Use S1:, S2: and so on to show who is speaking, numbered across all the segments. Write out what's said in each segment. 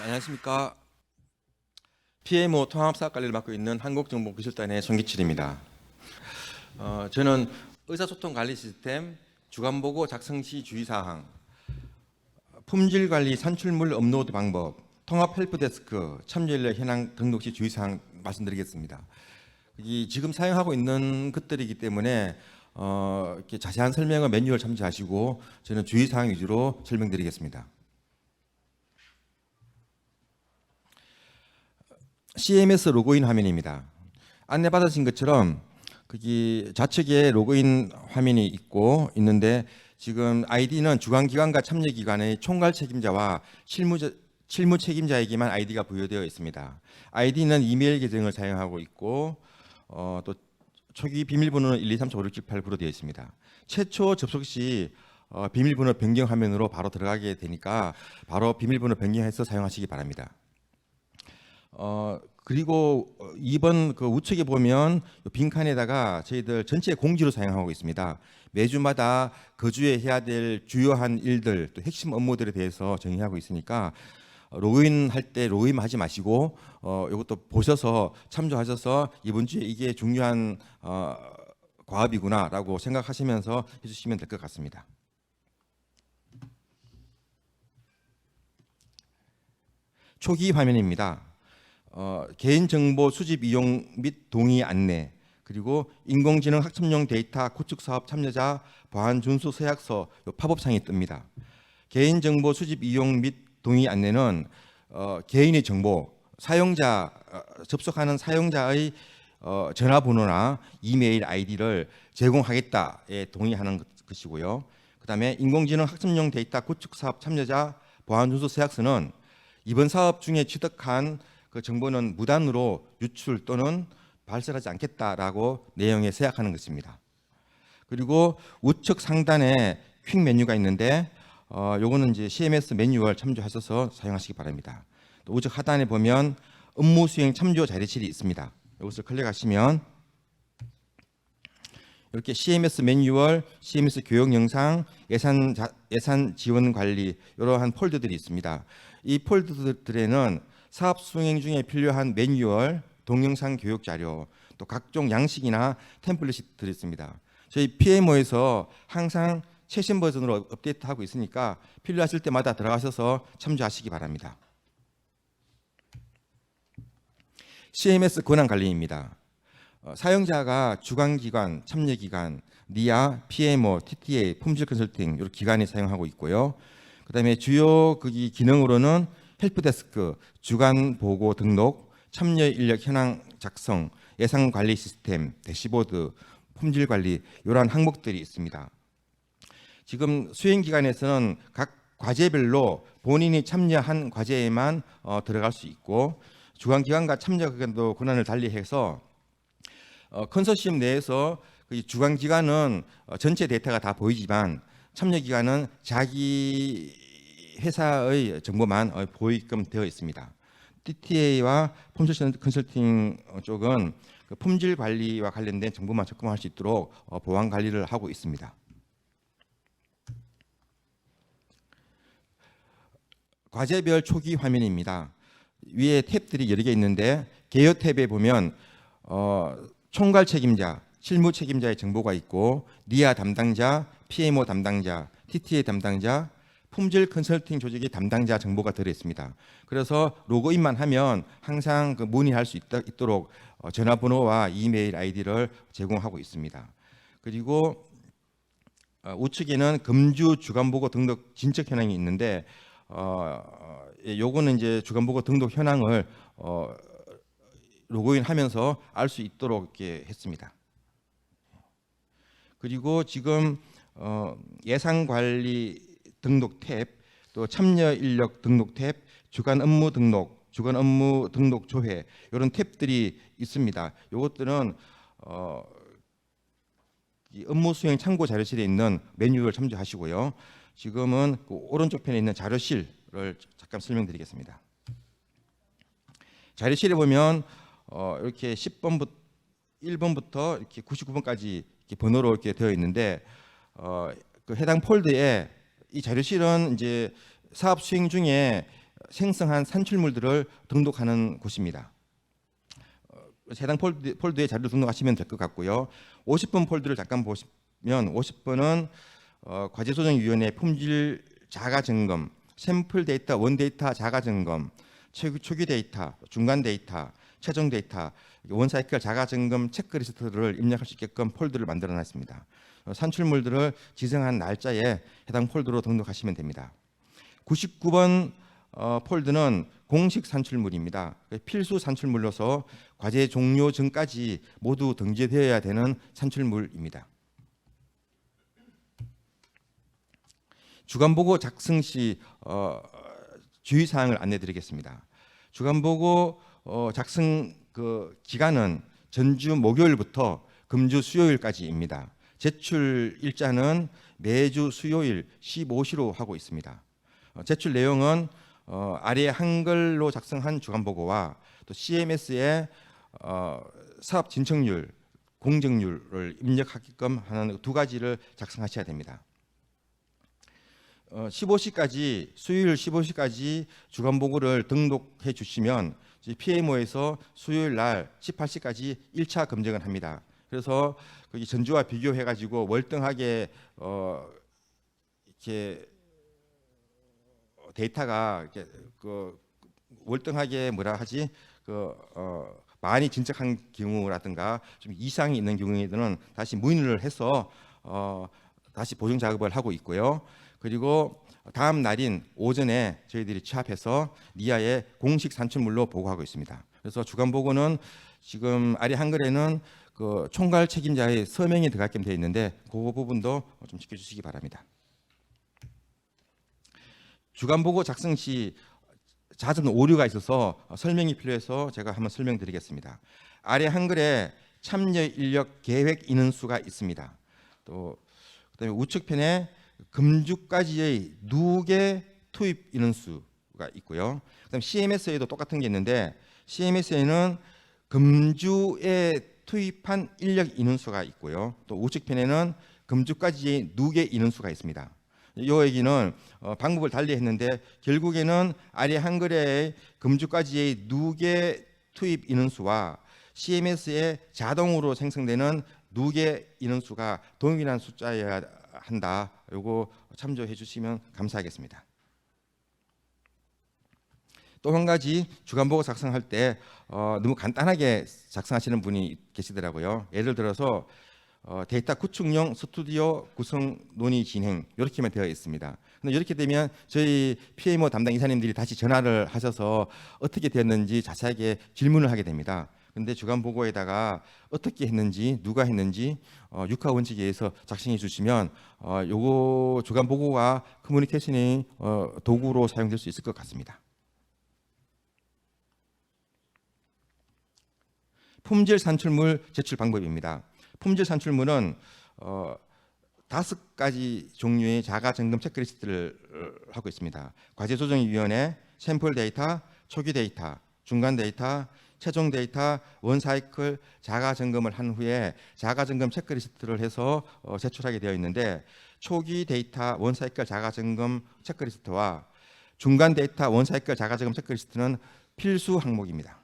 S1: 네, 안녕하십니까. PMO 통합사업 관리를 맡고 있는 한국정보기술단의 송기칠입니다. 어, 저는 의사소통 관리 시스템, 주간보고 작성 시 주의사항, 품질 관리 산출물 업로드 방법, 통합 헬프데스크, 참여인력 현황 등록 시 주의사항 말씀드리겠습니다. 이 지금 사용하고 있는 것들이기 때문에 어, 이렇게 자세한 설명은 매뉴얼 참조하시고 저는 주의사항 위주로 설명드리겠습니다. CMS 로그인 화면입니다. 안내 받으신 것처럼 거기 좌측에 로그인 화면이 있고 있는데 지금 아이디는 주관기관과 참여기관의 총괄 책임자와 실무 실무 책임자에게만 아이디가 부여되어 있습니다. 아이디는 이메일 계정을 사용하고 있고 어, 또 초기 비밀번호는 1, 2, 3, 4, 5, 6, 7, 8, 9로 되어 있습니다. 최초 접속 시 어, 비밀번호 변경 화면으로 바로 들어가게 되니까 바로 비밀번호 변경해서 사용하시기 바랍니다. 어 그리고 2번 그 우측에 보면 빈칸에다가 저희들 전체 공지로 사용하고 있습니다. 매주마다 거주에 해야 될 주요한 일들 또 핵심 업무들에 대해서 정의하고 있으니까 로그인 할 때 로그인 하지 마시고 어 이것도 보셔서 참조하셔서 이번 주에 이게 중요한 어 과업이구나라고 생각하시면서 해주시면 될 것 같습니다. 초기 화면입니다. 어, 개인정보 수집 이용 및 동의 안내 그리고 인공지능 학습용 데이터 구축 사업 참여자 보안 준수 서약서 요 팝업창이 뜹니다. 개인정보 수집 이용 및 동의 안내는 어, 개인의 정보 사용자 어, 접속하는 사용자의 어, 전화번호나 이메일 아이디를 제공하겠다에 동의하는 것- 것이고요. 그다음에 인공지능 학습용 데이터 구축 사업 참여자 보안 준수 서약서는 이번 사업 중에 취득한 그 정보는 무단으로 유출 또는 발설하지 않겠다라고 내용에 서약하는 것입니다. 그리고 우측 상단에 퀵 메뉴가 있는데 어, 요거는 이제 CMS 매뉴얼 참조하셔서 사용하시기 바랍니다. 또 우측 하단에 보면 업무 수행 참조 자료실이 있습니다. 이것을 클릭하시면 이렇게 CMS 매뉴얼, CMS 교육 영상, 예산 자- 예산 지원 관리 이러한 폴더들이 있습니다. 이 폴더들에는 사업 수행 중에 필요한 매뉴얼, 동영상 교육 자료, 또 각종 양식이나 템플릿이 들어있습니다. 저희 PMO에서 항상 최신 버전으로 업데이트하고 있으니까 필요하실 때마다 들어가셔서 참조하시기 바랍니다. CMS 권한 관리입니다. 어, 사용자가 주관기관, 참여기관, 니아, PMO, TTA, 품질 컨설팅 이런 기관이 사용하고 있고요. 그다음에 주요 기능으로는 헬프데스크, 주간 보고 등록, 참여 인력 현황 작성, 예상 관리 시스템, 대시보드, 품질 관리 이러한 항목들이 있습니다. 지금 수행 기관에서는 각 과제별로 본인이 참여한 과제에만 어, 들어갈 수 있고 주관 기관과 참여 기관도 권한을 달리해서 어, 컨소시엄 내에서 그 주관 기관은 어, 전체 데이터가 다 보이지만 참여 기관은 자기 회사의 정보만 어, 보이게끔 되어 있습니다. TTA와 품질 컨설팅 쪽은 그 품질 관리와 관련된 정보만 접근할 수 있도록 어, 보안 관리를 하고 있습니다. 과제별 초기 화면입니다. 위에 탭들이 여러 개 있는데 개요 탭에 보면 어, 총괄 책임자, 실무 책임자의 정보가 있고 니아 담당자, PMO 담당자, TTA 담당자, 품질 컨설팅 조직의 담당자 정보가 들어 있습니다. 그래서 로그인만 하면 항상 그 문의할 수 있다, 있도록 어, 전화번호와 이메일 아이디를 제공하고 있습니다. 그리고 어, 우측에는 금주 주간보고 등록 진척 현황이 있는데 어, 어, 예, 요거는 이제 주간보고 등록 현황을 어, 로그인하면서 알 수 있도록 이렇게 했습니다. 그리고 지금 어, 예산 관리 등록 탭, 또 참여 인력 등록 탭, 주간 업무 등록, 주간 업무 등록 조회 이런 탭들이 있습니다. 이것들은 어, 이 업무 수행 참고 자료실에 있는 매뉴얼 참조하시고요. 지금은 그 오른쪽 편에 있는 자료실을 잠깐 설명드리겠습니다. 자료실에 보면 어, 이렇게 10번부터 1번부터 이렇게 99번까지 이렇게 번호로 이렇게 되어 있는데 어, 그 해당 폴더에 이 자료실은 이제 사업 수행 중에 생성한 산출물들을 등록하는 곳입니다. 어, 해당 폴드, 폴드에 자료를 등록하시면 될 것 같고요. 50번 폴드를 잠깐 보시면 50번은 어, 과제소정위원회 품질 자가 점검, 샘플 데이터, 원 데이터 자가 점검, 초기 데이터, 중간 데이터, 최종 데이터, 원사이클 자가 점검 체크리스트를 입력할 수 있게끔 폴드를 만들어 놨습니다. 어, 산출물들을 지정한 날짜에 해당 폴드로 등록하시면 됩니다. 99번 어, 폴드는 공식 산출물입니다. 필수 산출물로서 과제 종료 전까지 모두 등재되어야 되는 산출물입니다. 주간 보고 작성 시 어, 주의 사항을 안내드리겠습니다. 주간 보고 어, 작성 그 기간은 전주 목요일부터 금주 수요일까지입니다. 제출 일자는 매주 수요일 15시로 하고 있습니다. 어, 제출 내용은 어, 아래 한글로 작성한 주간 보고와 또 CMS의 어, 사업 진척률, 공정률을 입력하게끔 하는 두 가지를 작성하셔야 됩니다. 어, 15시까지 수요일 15시까지 주간 보고를 등록해 주시면 PMO에서 수요일 날 18시까지 1차 검증을 합니다. 그래서 거기 전주와 비교해 가지고 월등하게 어 이렇게 데이터가 이렇게 그 월등하게 뭐라 하지 그어 많이 진척한 경우라든가 좀 이상이 있는 경우에는 다시 문의를 해서 어 다시 보정 작업을 하고 있고요. 그리고 다음 날인 오전에 저희들이 취합해서 니아의 공식 산출물로 보고하고 있습니다. 그래서 주간 보고는 지금 아래 한글에는 그 총괄 책임자의 서명이 들어가게 되어 있는데 그 부분도 좀 지켜주시기 바랍니다. 주간 보고 작성 시 잦은 오류가 있어서 설명이 필요해서 제가 한번 설명드리겠습니다. 아래 한글에 참여 인력 계획 인원 수가 있습니다. 또 그다음에 우측편에 금주까지의 누계 투입 인원 수가 있고요. 그다음 CMS에도 똑같은 게 있는데 CMS에는 금주에 투입한 인력 인원수가 있고요. 또 우측편에는 금주까지의 누계 인원수가 있습니다. 이 얘기는 어, 방법을 달리 했는데 결국에는 아래 한글의 금주까지의 누계 투입 인원수와 CMS에 자동으로 생성되는 누계 인원수가 동일한 숫자여야 한다. 요거 참조해 주시면 감사하겠습니다. 또 한 가지 주간 보고 작성할 때 어, 너무 간단하게 작성하시는 분이 계시더라고요. 예를 들어서 어, 데이터 구축용 스튜디오 구성 논의 진행 이렇게만 되어 있습니다. 근데 이렇게 되면 저희 PMO 담당 이사님들이 다시 전화를 하셔서 어떻게 됐는지 자세하게 질문을 하게 됩니다. 근데 주간 보고에다가 어떻게 했는지 누가 했는지 어, 육하 원칙에 의해서 작성해 주시면 어, 요거 주간 보고가 커뮤니케이션의 어, 도구로 사용될 수 있을 것 같습니다. 품질 산출물 제출 방법입니다. 품질 산출물은 어, 다섯 가지 종류의 자가 점검 체크리스트를 어, 하고 있습니다. 과제 조정 위원회, 샘플 데이터, 초기 데이터, 중간 데이터, 최종 데이터 원사이클 자가 점검을 한 후에 자가 점검 체크리스트를 해서 어, 제출하게 되어 있는데 초기 데이터 원사이클 자가 점검 체크리스트와 중간 데이터 원사이클 자가 점검 체크리스트는 필수 항목입니다.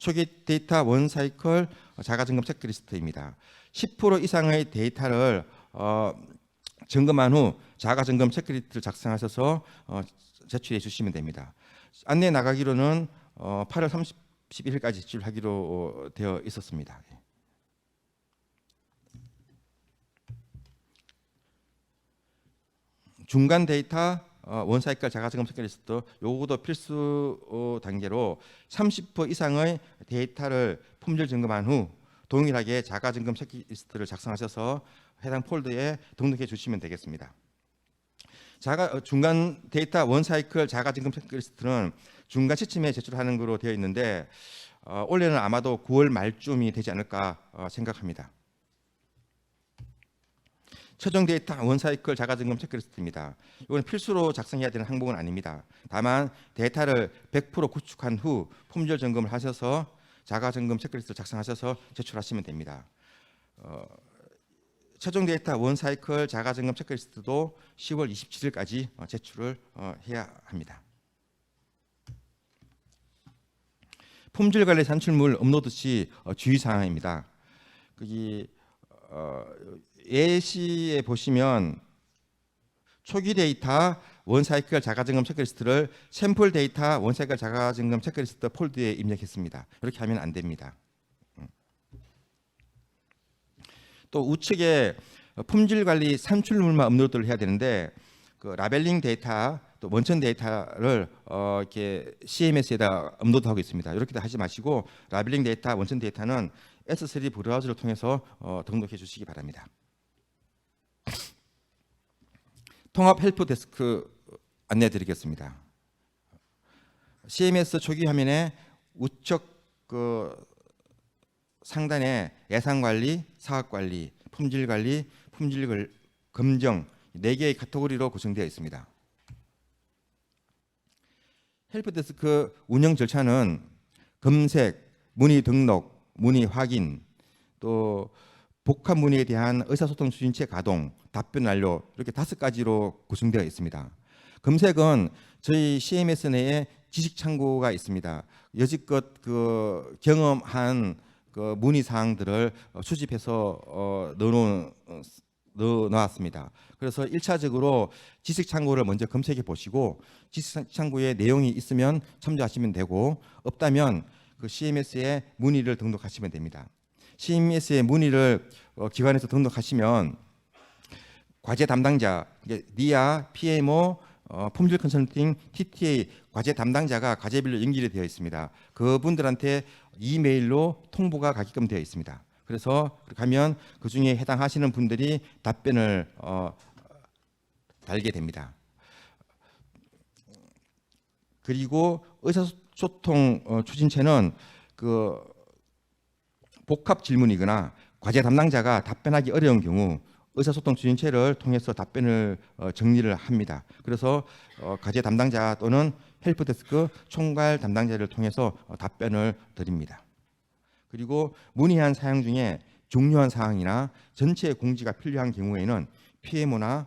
S1: 초기 데이터 원 사이클 자가 점검 체크리스트입니다. 10% 이상의 데이터를 어, 점검한 후 자가 점검 체크리스트를 작성하셔서 어, 제출해 주시면 됩니다. 안내 나가기로는 어, 8월 31일까지 제출하기로 어, 되어 있었습니다. 예. 중간 데이터 어, 원사이클 자가점검 체크리스트 요것도 필수 어, 단계로 30% 이상의 데이터를 품질 점검한 후 동일하게 자가점검 체크리스트를 작성하셔서 해당 폴더에 등록해 주시면 되겠습니다. 자가 어, 중간 데이터 원사이클 자가 점검 체크리스트는 중간 시점에 제출하는 것으로 되어 있는데 어, 올해는 아마도 9월 말쯤이 되지 않을까 어, 생각합니다. 최종 데이터 원사이클 자가 점검 체크리스트입니다. 이건 필수로 작성해야 되는 항목은 아닙니다. 다만 데이터를 100% 구축한 후 품질 점검을 하셔서 자가 점검 체크리스트 작성하셔서 제출하시면 됩니다. 어, 최종 데이터 원 사이클 자가 점검 체크리스트도 10월 27일까지 어, 제출을 어, 해야 합니다. 품질 관리 산출물 업로드 시 어, 주의 사항입니다. 거기 어, 예시에 보시면 초기 데이터 원사이클 자가점검 체크리스트를 샘플 데이터 원사이클 자가점검 체크리스트 폴드에 입력했습니다. 이렇게 하면 안 됩니다. 음. 또 우측에 품질 관리 산출물만 업로드를 해야 되는데 그 라벨링 데이터 또 원천 데이터를 어 이렇게 CMS에다 업로드하고 있습니다. 이렇게 하지 마시고 라벨링 데이터, 원천 데이터는 S3 브라우저를 통해서 어 등록해 주시기 바랍니다. 통합 헬프 데스크 안내 드리겠습니다. CMS 초기 화면에 우측 그 상단에 예산 관리, 사업 관리, 품질 관리, 품질 걸- 검정 네 개의 카테고리로 구성되어 있습니다. 헬프 데스크 운영 절차는 검색, 문의 등록, 문의 확인, 또 복합 문의에 대한 의사소통 추진체 가동, 답변 완료 이렇게 다섯 가지로 구성되어 있습니다. 검색은 저희 CMS 내에 지식 창구가 있습니다. 여지껏 그 경험한 그 문의 사항들을 어, 수집해서 어, 넣어놓은 어, 넣어놨습니다. 그래서 1차적으로 지식 창구를 먼저 검색해 보시고 지식 창구에 내용이 있으면 참조하시면 되고 없다면 그 CMS에 문의를 등록하시면 됩니다. CMS에 문의를 어, 기관에서 등록하시면 과제 담당자, 니아, PMO, 어, 품질 컨설팅, TTA 과제 담당자가 과제별로 연결이 되어 있습니다. 그분들한테 이메일로 통보가 가게끔 되어 있습니다. 그래서 가면 그 중에 해당하시는 분들이 답변을 어, 달게 됩니다. 그리고 의사 소통 어, 추진체는 그 복합 질문이거나 과제 담당자가 답변하기 어려운 경우 의사소통 추진체를 통해서 답변을 어, 정리를 합니다. 그래서 어, 과제 담당자 또는 헬프데스크 총괄 담당자를 통해서 어, 답변을 드립니다. 그리고 문의한 사항 중에 중요한 사항이나 전체 공지가 필요한 경우에는 PMO나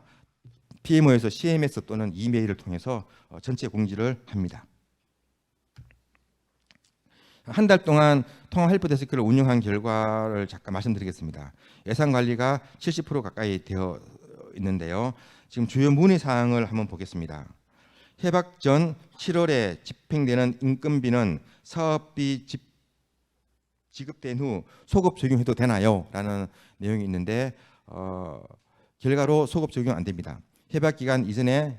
S1: PMO에서 CMS 또는 이메일을 통해서 어, 전체 공지를 합니다. 한 달 동안 통화 헬프 데스크를 운영한 결과를 잠깐 말씀드리겠습니다. 예산 관리가 70% 가까이 되어 있는데요. 지금 주요 문의 사항을 한번 보겠습니다. 해박 전 7월에 집행되는 인건비는 사업비 집 지급된 후 소급 적용해도 되나요? 라는 내용이 있는데 어, 결과로 소급 적용 안 됩니다. 해박 기간 이전에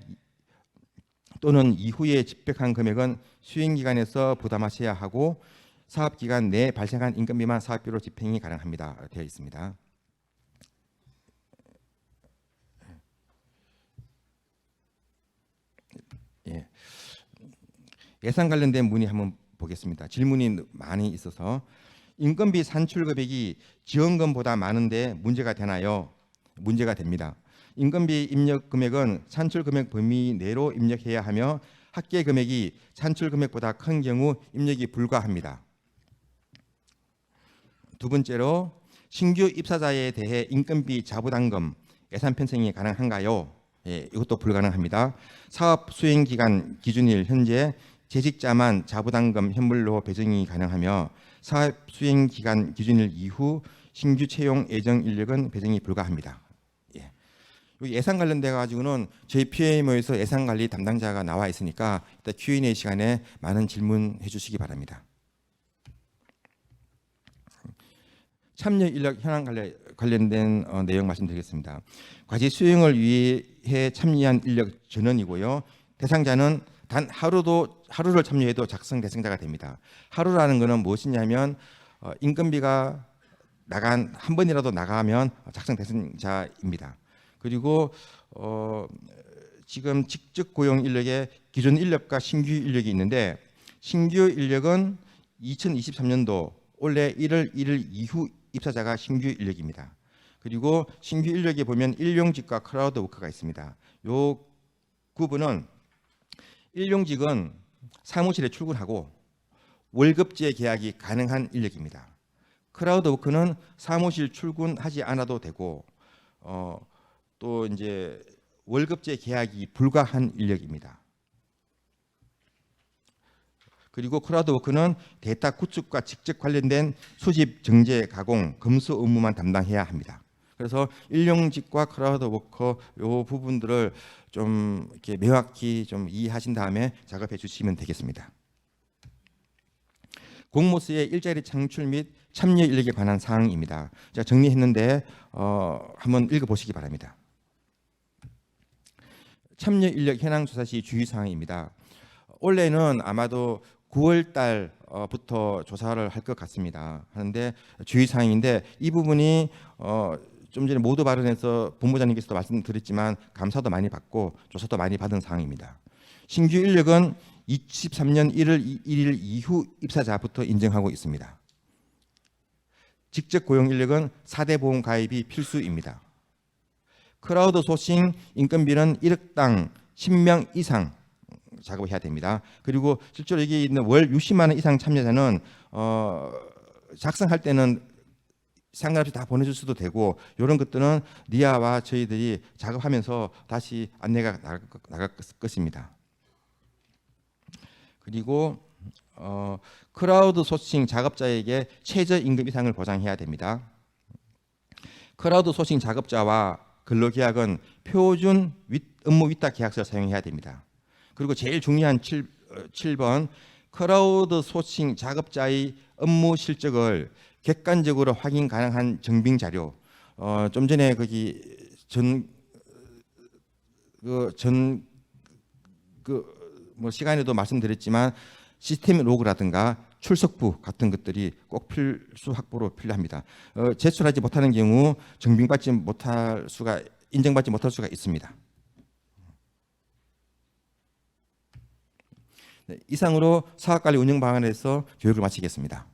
S1: 또는 이후에 집행한 금액은 수행 기간에서 부담하셔야 하고 사업 기간 내에 발생한 인건비만 사업비로 집행이 가능합니다. 되어 있습니다. 예. 예산 관련된 문의 한번 보겠습니다. 질문이 많이 있어서 인건비 산출 금액이 지원금보다 많은데 문제가 되나요? 문제가 됩니다. 인건비 입력 금액은 산출 금액 범위 내로 입력해야 하며 합계 금액이 산출 금액보다 큰 경우 입력이 불가합니다. 두 번째로 신규 입사자에 대해 인건비 자부담금 예산 편성이 가능한가요? 예, 이것도 불가능합니다. 사업 수행 기간 기준일 현재 재직자만 자부담금 현물로 배정이 가능하며 사업 수행 기간 기준일 이후 신규 채용 예정 인력은 배정이 불가합니다. 예. 예산 관련돼 가지고는 저희 PMO에서 예산 관리 담당자가 나와 있으니까 이따 Q&A 시간에 많은 질문해 주시기 바랍니다. 참여 인력 현황 관련, 관련된 어, 내용 말씀드리겠습니다. 과제 수행을 위해 참여한 인력 전원이고요. 대상자는 단 하루도 하루를 참여해도 작성 대상자가 됩니다. 하루라는 것은 무엇이냐면 어, 인건비가 나간 한 번이라도 나가면 작성 대상자입니다. 그리고 어, 지금 직접 고용 인력의 기존 인력과 신규 인력이 있는데 신규 인력은 2023년도 올해 1월 1일 이후 입사자가 신규 인력입니다. 그리고 신규 인력에 보면 일용직과 크라우드 워크가 있습니다. 요 구분은 일용직은 사무실에 출근하고 월급제 계약이 가능한 인력입니다. 크라우드 워크는 사무실 출근하지 않아도 되고 어, 또 이제 월급제 계약이 불가한 인력입니다. 그리고 크라우드 워크는 데이터 구축과 직접 관련된 수집, 정제, 가공, 검수 업무만 담당해야 합니다. 그래서 일용직과 크라우드 워커 요 부분들을 좀 이렇게 명확히 좀 이해하신 다음에 작업해 주시면 되겠습니다. 공모스의 일자리 창출 및 참여 인력에 관한 사항입니다. 제가 정리했는데 어, 한번 읽어보시기 바랍니다. 참여 인력 현황 조사 시 주의 사항입니다. 올해는 아마도 9월 달부터 조사를 할 것 같습니다. 하는데 주의 사항인데 이 부분이 어, 좀 전에 모두 발언에서 본부장님께서도 말씀드렸지만 감사도 많이 받고 조사도 많이 받은 사항입니다. 신규 인력은 23년 1월 1일 이후 입사자부터 인정하고 있습니다. 직접 고용 인력은 4대 보험 가입이 필수입니다. 크라우드 소싱 인건비는 1억당 10명 이상 작업해야 됩니다. 그리고 실제로 여기 있는 월 60만 원 이상 참여자는 어, 작성할 때는 상관없이 다 보내줄 수도 되고 이런 것들은 니아와 저희들이 작업하면서 다시 안내가 나갈, 것입니다. 그리고 어, 크라우드 소싱 작업자에게 최저 임금 이상을 보장해야 됩니다. 크라우드 소싱 작업자와 근로계약은 표준 윗, 업무 위탁 계약서를 사용해야 됩니다. 그리고 제일 중요한 7, 어, 7번 크라우드 소싱 작업자의 업무 실적을 객관적으로 확인 가능한 증빙 자료. 어, 좀 전에 거기 전 그 전 그 뭐 시간에도 말씀드렸지만 시스템 로그라든가 출석부 같은 것들이 꼭 필수 확보로 필요합니다. 어, 제출하지 못하는 경우 증빙받지 못할 수가 인정받지 못할 수가 있습니다. 네, 이상으로 사업관리 운영 방안에서 교육을 마치겠습니다.